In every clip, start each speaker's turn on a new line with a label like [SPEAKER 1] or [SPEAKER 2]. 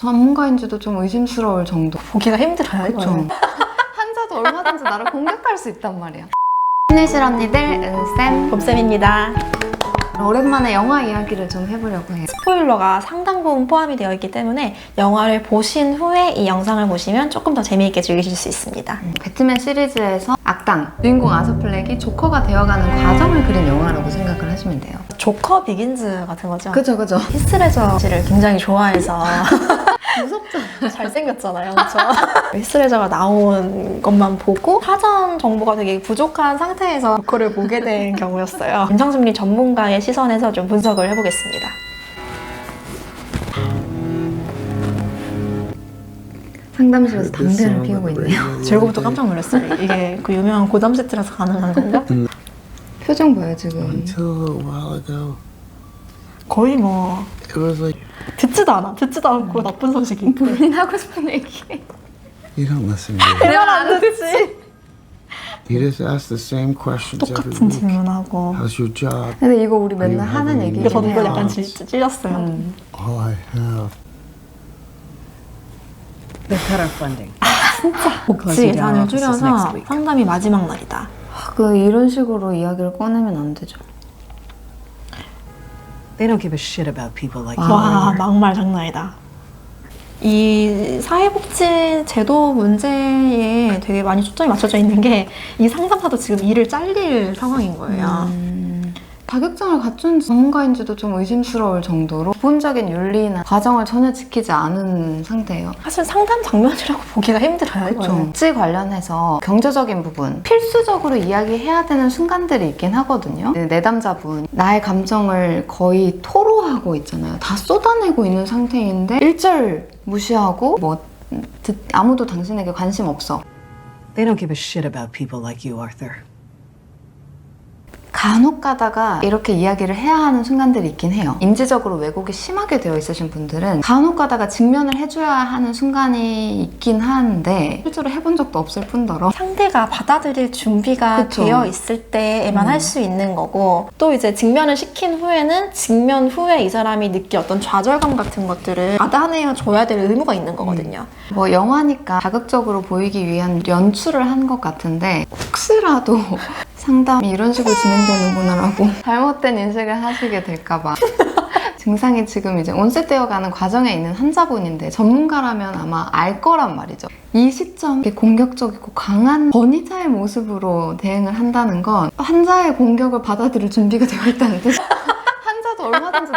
[SPEAKER 1] 전문가인지도 좀 의심스러울 정도.
[SPEAKER 2] 보기가 힘들어요.
[SPEAKER 1] 그쵸.
[SPEAKER 2] 이거는.
[SPEAKER 1] 한자도 얼마든지 나를 공격할 수 있단 말이야. 힘내실 언니들, 은쌤.
[SPEAKER 2] 봄쌤입니다.
[SPEAKER 1] 오랜만에 영화 이야기를 좀 해보려고 해요.
[SPEAKER 2] 스포일러가 상당 부분 포함이 되어 있기 때문에 영화를 보신 후에 이 영상을 보시면 조금 더 재미있게 즐기실 수 있습니다.
[SPEAKER 1] 배트맨 시리즈에서 악당, 주인공 아서플렉이 조커가 되어가는 과정을 그린 영화라고 생각을 하시면 돼요.
[SPEAKER 2] 조커 비긴즈 같은 거죠.
[SPEAKER 1] 그죠, 그죠.
[SPEAKER 2] 히스레저 씨를 굉장히 좋아해서
[SPEAKER 1] 무섭잖아.
[SPEAKER 2] 잘생겼잖아요. 그렇죠? 히스레저가 나온 것만 보고 사전 정보가 되게 부족한 상태에서 조커를 보게 된 경우였어요. 임상심리 전문가의 시 선에서 좀 분석을 해보겠습니다.
[SPEAKER 1] 상담실에서 담배를 피우고 있네요.
[SPEAKER 2] 제가부터 깜짝 놀랐어요. 이게 그 유명한 고담 세트라서 가능한 건가?
[SPEAKER 1] 표정 봐요, 지금.
[SPEAKER 2] 거의 뭐 듣지도 않아. 듣지도 않고 나쁜 소식이.
[SPEAKER 1] 본인 하고 싶은 얘기.
[SPEAKER 3] me.
[SPEAKER 1] 내가 안 듣지.
[SPEAKER 3] You just ask the same questions every
[SPEAKER 2] 똑같은
[SPEAKER 3] week.
[SPEAKER 2] 질문하고.
[SPEAKER 3] How's your job?
[SPEAKER 1] 근데 이거 우리 맨날
[SPEAKER 3] 아니,
[SPEAKER 1] 하는
[SPEAKER 3] 아니,
[SPEAKER 1] 얘기긴
[SPEAKER 2] 이게 저도 이거
[SPEAKER 1] 해요.
[SPEAKER 2] 약간 찔- 찔렸어요.
[SPEAKER 1] 음.
[SPEAKER 3] All I have.
[SPEAKER 4] They cut our funding.
[SPEAKER 2] 복지 예산을 줄여서 상담이 마지막 날이다.
[SPEAKER 1] 그 이런 식으로 이야기를 꺼내면 안 되죠.
[SPEAKER 4] They don't give a shit about people like
[SPEAKER 1] 아.
[SPEAKER 4] you.
[SPEAKER 2] 와 막말 장난이다. 이 사회복지 제도 문제에 되게 많이 초점이 맞춰져 있는 게 이 상담사도 지금 일을 잘릴 상황인 거예요.
[SPEAKER 1] 음, 자격증을 갖춘 전문가인지도 좀 의심스러울 정도로 기본적인 윤리나 과정을 전혀 지키지 않은 상태예요.
[SPEAKER 2] 사실 상담 장면이라고 보기가 힘들어요.
[SPEAKER 1] 그렇죠.
[SPEAKER 2] 이거는.
[SPEAKER 1] 복지 관련해서 경제적인 부분 필수적으로 이야기해야 되는 순간들이 있긴 하거든요. 네, 내담자분 나의 감정을 거의 토로하고 있잖아요. 다 쏟아내고 있는 상태인데 일절 무시하고 뭐 듣- 아무도 당신에게 관심 없어.
[SPEAKER 4] They don't give a shit about people like you, Arthur.
[SPEAKER 1] 간혹 가다가 이렇게 이야기를 해야 하는 순간들이 있긴 해요. 인지적으로 왜곡이 심하게 되어 있으신 분들은 간혹 가다가 직면을 해줘야 하는 순간이 있긴 한데 실제로 해본 적도 없을 뿐더러
[SPEAKER 2] 상대가 받아들일 준비가
[SPEAKER 1] 그쵸.
[SPEAKER 2] 되어 있을 때에만
[SPEAKER 1] 음.
[SPEAKER 2] 할수 있는 거고 또 이제 직면을 시킨 후에는 직면 후에 이 사람이 느끼 어떤 좌절감 같은 것들을 받아내어 줘야 될 의무가 있는 거거든요.
[SPEAKER 1] 뭐 영화니까 자극적으로 보이기 위한 연출을 한 것 같은데 혹시라도 상담이 이런 식으로 진행되는구나라고 잘못된 인식을 하시게 될까봐 증상이 지금 이제 온셋되어가는 과정에 있는 환자분인데 전문가라면 아마 알 거란 말이죠. 이 시점 이 공격적이고 강한 권위자의 모습으로 대응을 한다는 건 환자의 공격을 받아들일 준비가 되어 있다는 뜻.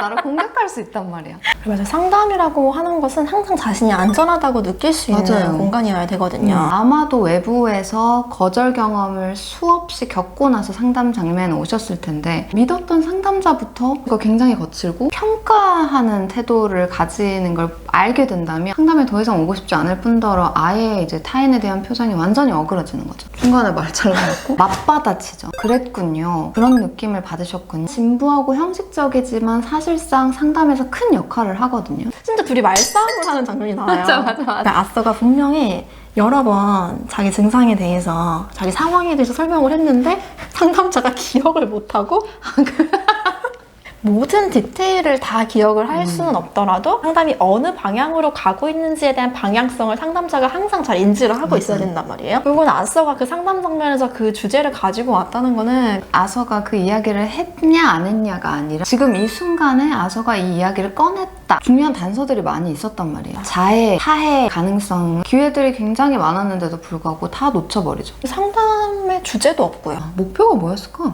[SPEAKER 1] 나를 공격할 수 있단 말이야.
[SPEAKER 2] 맞아요. 상담이라고 하는 것은 항상 자신이 안전하다고 느낄 수 있는
[SPEAKER 1] 맞아요.
[SPEAKER 2] 공간이어야 되거든요.
[SPEAKER 1] 아마도 외부에서 거절 경험을 수없이 겪고 나서 상담 장면에 오셨을 텐데 믿었던 상담자부터 이거 굉장히 거칠고 평가하는 태도를 가지는 걸 알게 된다면 상담에 더 이상 오고 싶지 않을 뿐더러 아예 이제 타인에 대한 표정이 완전히 어그러지는 거죠. 중간에 말 잘라놓고 맞받아치죠. 그랬군요. 그런 느낌을 받으셨군요. 진부하고 형식적이지만 사실 상 상담에서 큰 역할을 하거든요.
[SPEAKER 2] 진짜 둘이 말싸움을 하는 장면이 나와요.
[SPEAKER 1] 맞아, 맞아, 맞아.
[SPEAKER 2] 근데 아서가 분명히 여러 번 자기 증상에 대해서 자기 상황에 대해서 설명을 했는데 상담자가 기억을 못하고 모든 디테일을 다 기억을 할 수는 없더라도 상담이 어느 방향으로 가고 있는지에 대한 방향성을 상담자가 항상 잘 인지를 하고 있어야 된단 말이에요. 그리고 아서가 그 상담 장면에서 그 주제를 가지고 왔다는 거는
[SPEAKER 1] 아서가 그 이야기를 했냐 안 했냐가 아니라 지금 이 순간에 아서가 이 이야기를 꺼냈다 중요한 단서들이 많이 있었단 말이에요 자해, 타해 가능성 기회들이 굉장히 많았는데도 불구하고 다 놓쳐버리죠
[SPEAKER 2] 상담의 주제도 없고요.
[SPEAKER 1] 목표가 뭐였을까?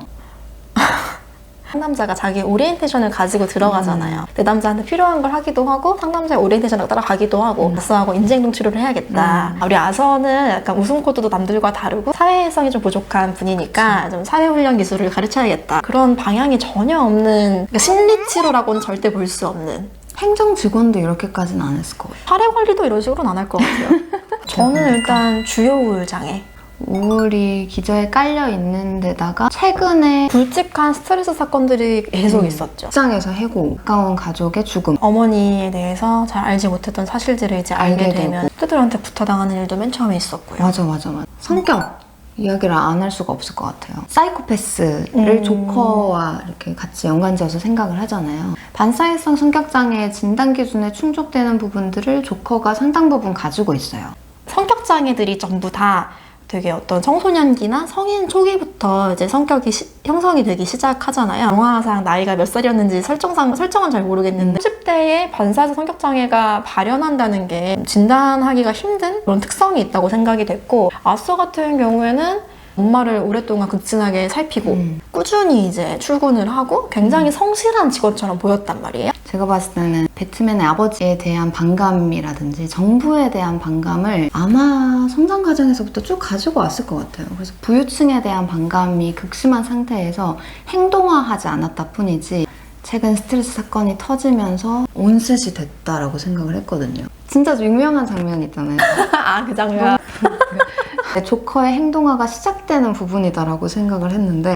[SPEAKER 2] 상담자가 자기 오리엔테이션을 가지고 들어가잖아요. 내 남자한테 필요한 걸 하기도 하고 상담자의 오리엔테이션을 따라가기도 하고 아서하고 인지행동 치료를 해야겠다. 우리 아서는 약간 웃음 코드도 남들과 다르고 사회성이 좀 부족한 분이니까 좀 사회훈련 기술을 가르쳐야겠다. 그런 방향이 전혀 없는 그러니까 심리치료라고는 절대 볼 수 없는
[SPEAKER 1] 행정 직원도 이렇게까지는 안 했을 것 같아요
[SPEAKER 2] 사례 관리도 이런 식으로는 안 할 것 같아요. 저는 일단 주요 우울 장애.
[SPEAKER 1] 우울이 기저에 깔려 있는 데다가 최근에
[SPEAKER 2] 굵직한 스트레스 사건들이 계속 있었죠.
[SPEAKER 1] 직장에서 해고 가까운 가족의 죽음
[SPEAKER 2] 어머니에 대해서 잘 알지 못했던 사실들을 이제 알게,
[SPEAKER 1] 알게
[SPEAKER 2] 되면 그들한테 부탁당하는 일도 맨 처음에 있었고요.
[SPEAKER 1] 맞아 맞아 맞아 성격 이야기를 안 할 수가 없을 것 같아요. 사이코패스를
[SPEAKER 2] 음.
[SPEAKER 1] 조커와 이렇게 같이 연관지어서 생각을 하잖아요. 반사회성 성격장애 진단 기준에 충족되는 부분들을 조커가 상당 부분 가지고 있어요.
[SPEAKER 2] 성격 장애들이 전부 다 되게 어떤 청소년기나 성인 초기부터 이제 성격이 시- 형성이 되기 시작하잖아요. 영화상 나이가 몇 살이었는지 설정상 설정은 잘 모르겠는데 30대에 반사적 성격 장애가 발현한다는 게 진단하기가 힘든 그런 특성이 있다고 생각이 됐고 아서 같은 경우에는 엄마를 오랫동안 극진하게 살피고
[SPEAKER 1] 음.
[SPEAKER 2] 꾸준히 이제 출근을 하고 굉장히 성실한 직원처럼 보였단 말이에요.
[SPEAKER 1] 제가 봤을 때는 배트맨의 아버지에 대한 반감이라든지 정부에 대한 반감을 아마 성장 과정에서부터 쭉 가지고 왔을 것 같아요. 그래서 부유층에 대한 반감이 극심한 상태에서 행동화하지 않았다 뿐이지 최근 스트레스 사건이 터지면서 온셋이 됐다라고 생각을 했거든요. 진짜 유명한 장면 있잖아요.
[SPEAKER 2] 아 그 장면.
[SPEAKER 1] 조커의 행동화가 시작되는 부분이다라고 생각을 했는데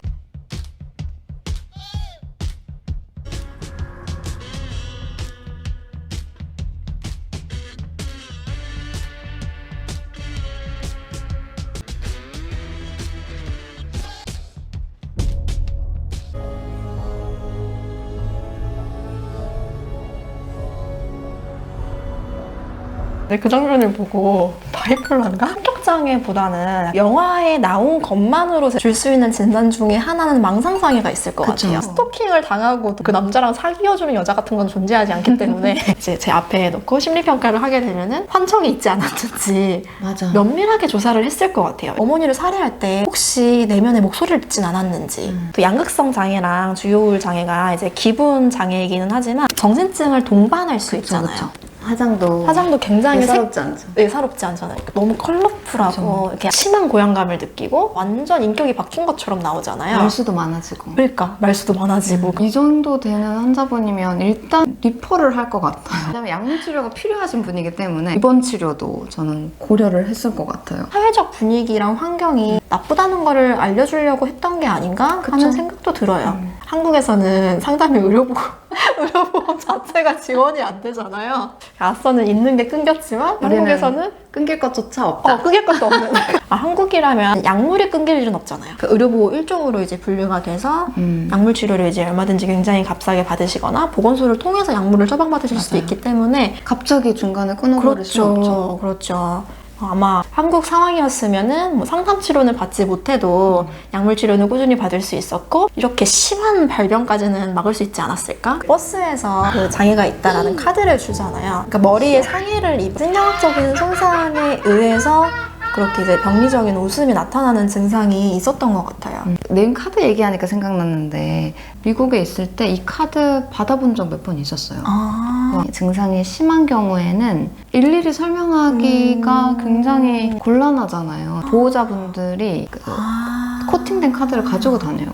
[SPEAKER 2] 네, 그 장면을 보고 바이폴러인가? 성격장애보다는 영화에 나온 것만으로 줄 수 있는 진단 중에 하나는 망상장애가 있을 것
[SPEAKER 1] 그쵸.
[SPEAKER 2] 같아요. 스토킹을 당하고 그 남자랑 사귀어주는 여자 같은 건 존재하지 않기 때문에 이제 제 앞에 놓고 심리평가를 하게 되면은 환청이 있지 않았는지
[SPEAKER 1] 맞아.
[SPEAKER 2] 면밀하게 조사를 했을 것 같아요. 어머니를 살해할 때 혹시 내면의 목소리를 듣진 않았는지.
[SPEAKER 1] 음.
[SPEAKER 2] 또 양극성 장애랑 주요우울 장애가 이제 기분 장애이기는 하지만 정신증을 동반할 수
[SPEAKER 1] 그쵸,
[SPEAKER 2] 있잖아요.
[SPEAKER 1] 그쵸. 화장도
[SPEAKER 2] 화장도 굉장히 색
[SPEAKER 1] 예사롭지 않죠.
[SPEAKER 2] 예사롭지 않잖아요. 너무 컬러풀하고 이렇게 심한 고향감을 느끼고 완전 인격이 바뀐 것처럼 나오잖아요.
[SPEAKER 1] 말수도 많아지고
[SPEAKER 2] 그러니까 말수도 많아지고
[SPEAKER 1] 이 정도 되는 환자분이면 일단 리퍼를 할 것 같아요. 왜냐면 약물 치료가 필요하신 분이기 때문에 이번 치료도 저는 고려를 했을 것 같아요.
[SPEAKER 2] 사회적 분위기랑 환경이 나쁘다는 거를 알려주려고 했던 게 아닌가
[SPEAKER 1] 그쵸.
[SPEAKER 2] 하는 생각도 들어요.
[SPEAKER 1] 음.
[SPEAKER 2] 한국에서는 상담이 의료보험, 의료보험 자체가 지원이 안 되잖아요. 아서는 있는 게 끊겼지만 한국에서는
[SPEAKER 1] 끊길 것조차 없다.
[SPEAKER 2] 어, 끊길 것도 없는. 아, 한국이라면 약물이 끊길 일은 없잖아요. 그 의료보호 일종으로 이제 분류가 돼서
[SPEAKER 1] 음.
[SPEAKER 2] 약물 치료를 이제 얼마든지 굉장히 값싸게 받으시거나 보건소를 통해서 약물을 처방받으실 수도
[SPEAKER 1] 맞아요.
[SPEAKER 2] 있기 때문에
[SPEAKER 1] 갑자기 중간에 끊어버릴 수 없죠.
[SPEAKER 2] 그렇죠. 그렇죠. 아마 한국 상황이었으면은 뭐 상담 치료는 받지 못해도 약물 치료는 꾸준히 받을 수 있었고 이렇게 심한 발병까지는 막을 수 있지 않았을까? 버스에서 그 장애가 있다라는 카드를 주잖아요. 그러니까 머리에 상해를 입은 생명학적인 손상에 의해서 그렇게 이제 병리적인 웃음이 나타나는 증상이 있었던 것 같아요.
[SPEAKER 1] 네임 카드 얘기하니까 생각났는데 미국에 있을 때 이 카드 받아본 적 몇 번 있었어요.
[SPEAKER 2] 아,
[SPEAKER 1] 증상이 심한 경우에는 일일이 설명하기가
[SPEAKER 2] 음.
[SPEAKER 1] 굉장히 곤란하잖아요. 보호자분들이 그
[SPEAKER 2] 아.
[SPEAKER 1] 코팅된 카드를 가지고 다녀요.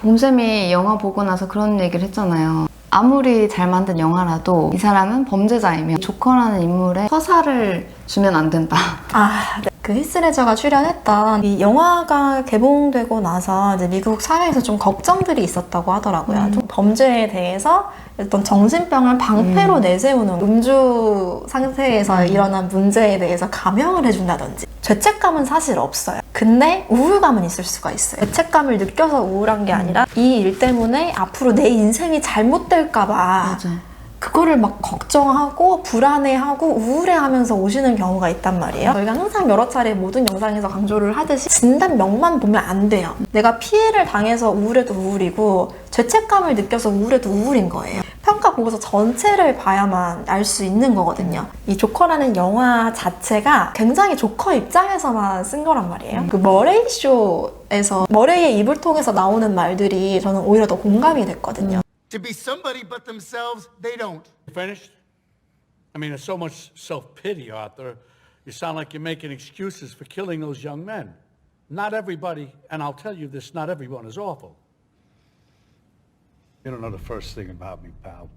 [SPEAKER 1] 봄쌤이 영화 보고 나서 그런 얘기를 했잖아요. 아무리 잘 만든 영화라도 이 사람은 범죄자이며 조커라는 인물에 서사를 주면 안 된다.
[SPEAKER 2] 아, 네. 그 히스레저가 출연했던 이 영화가 개봉되고 나서 이제 미국 사회에서 좀 걱정들이 있었다고 하더라고요.
[SPEAKER 1] 음.
[SPEAKER 2] 좀 범죄에 대해서 어떤 정신병을 방패로 내세우는 음주 상태에서 일어난 문제에 대해서 감형을 해준다든지 죄책감은 사실 없어요. 근데 우울감은 있을 수가 있어요. 죄책감을 느껴서 우울한 게 아니라 이일 때문에 앞으로 내 인생이 잘못될까봐 그거를 막 걱정하고 불안해하고 우울해하면서 오시는 경우가 있단 말이에요. 저희가 항상 여러 차례 모든 영상에서 강조를 하듯이 진단명만 보면 안 돼요. 내가 피해를 당해서 우울해도 우울이고 죄책감을 느껴서 우울해도 우울인 거예요. 평가 보고서 전체를 봐야만 알 수 있는 거거든요. 이 조커라는 영화 자체가 굉장히 조커 입장에서만 쓴 거란 말이에요. 그 머레이 쇼에서 머레이의 입을 통해서 나오는 말들이 저는 오히려 더 공감이 됐거든요.
[SPEAKER 5] To be somebody but themselves, they don't.
[SPEAKER 6] Finished? I mean, there's so much self pity Arthur. You sound like you're making excuses for killing those young men. Not everybody, and I'll tell you this, not everyone is awful. You don't know the first thing about me, pal.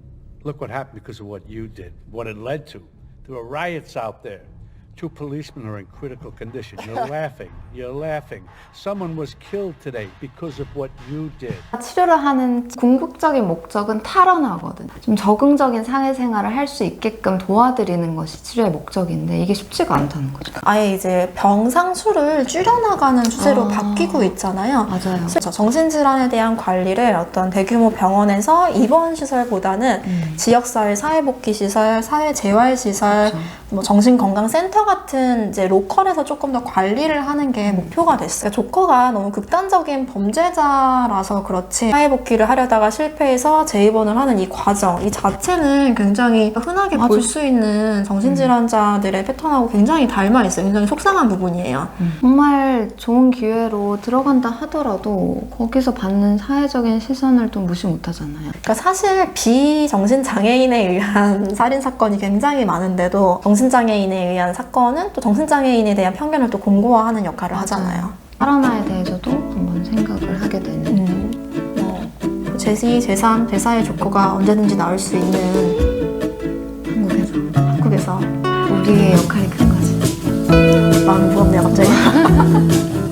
[SPEAKER 6] Look what happened because of what you did, what it led to. There were riots out there. Two policemen are in critical condition. You're laughing. You're laughing. Someone was killed today because of what you did.
[SPEAKER 1] 치료를 하는 궁극적인 목적은 탈원하거든. 좀 적응적인 사회생활을 할 수 있게끔 도와드리는 것이 치료의 목적인데 이게 쉽지가 않다는 거죠.
[SPEAKER 2] 아예 이제 병상수를 줄여나가는 추세로
[SPEAKER 1] 아.
[SPEAKER 2] 바뀌고 있잖아요.
[SPEAKER 1] 맞아요.
[SPEAKER 2] 그래서 정신질환에 대한 관리를 어떤 대규모 병원에서 입원 시설보다는
[SPEAKER 1] 음.
[SPEAKER 2] 지역사회 사회복귀 시설, 사회재활시설, 뭐 정신건강센터 같은 이제 로컬에서 조금 더 관리를 하는 게 목표가 됐어요. 조커가 너무 극단적인 범죄자라서 그렇지 사회복귀를 하려다가 실패해서 재입원을 하는 이 과정, 이 자체는 굉장히 흔하게. 볼 수 있는 정신질환자들의 패턴하고 굉장히 닮아 있어요. 굉장히 속상한 부분이에요.
[SPEAKER 1] 정말 좋은 기회로 들어간다 하더라도 거기서 받는 사회적인 시선을 또 무시 못 하잖아요.
[SPEAKER 2] 그러니까 사실 비정신 장애인에 의한 살인 사건이 굉장히 많은데도 정신장애인에 의한 사건은 또 정신장애인에 대한 편견을 또 공고화하는 역할을 하잖아요.
[SPEAKER 1] 하라나에 대해서도 한번 생각을 하게 되는.
[SPEAKER 2] 음, 뭐, 제2, 제3, 제4의 조커가 언제든지 나올 수 있는
[SPEAKER 1] 한국에서
[SPEAKER 2] 한국에서
[SPEAKER 1] 우리의 역할이 큰 거지.
[SPEAKER 2] 마음이 무겁네요 갑자기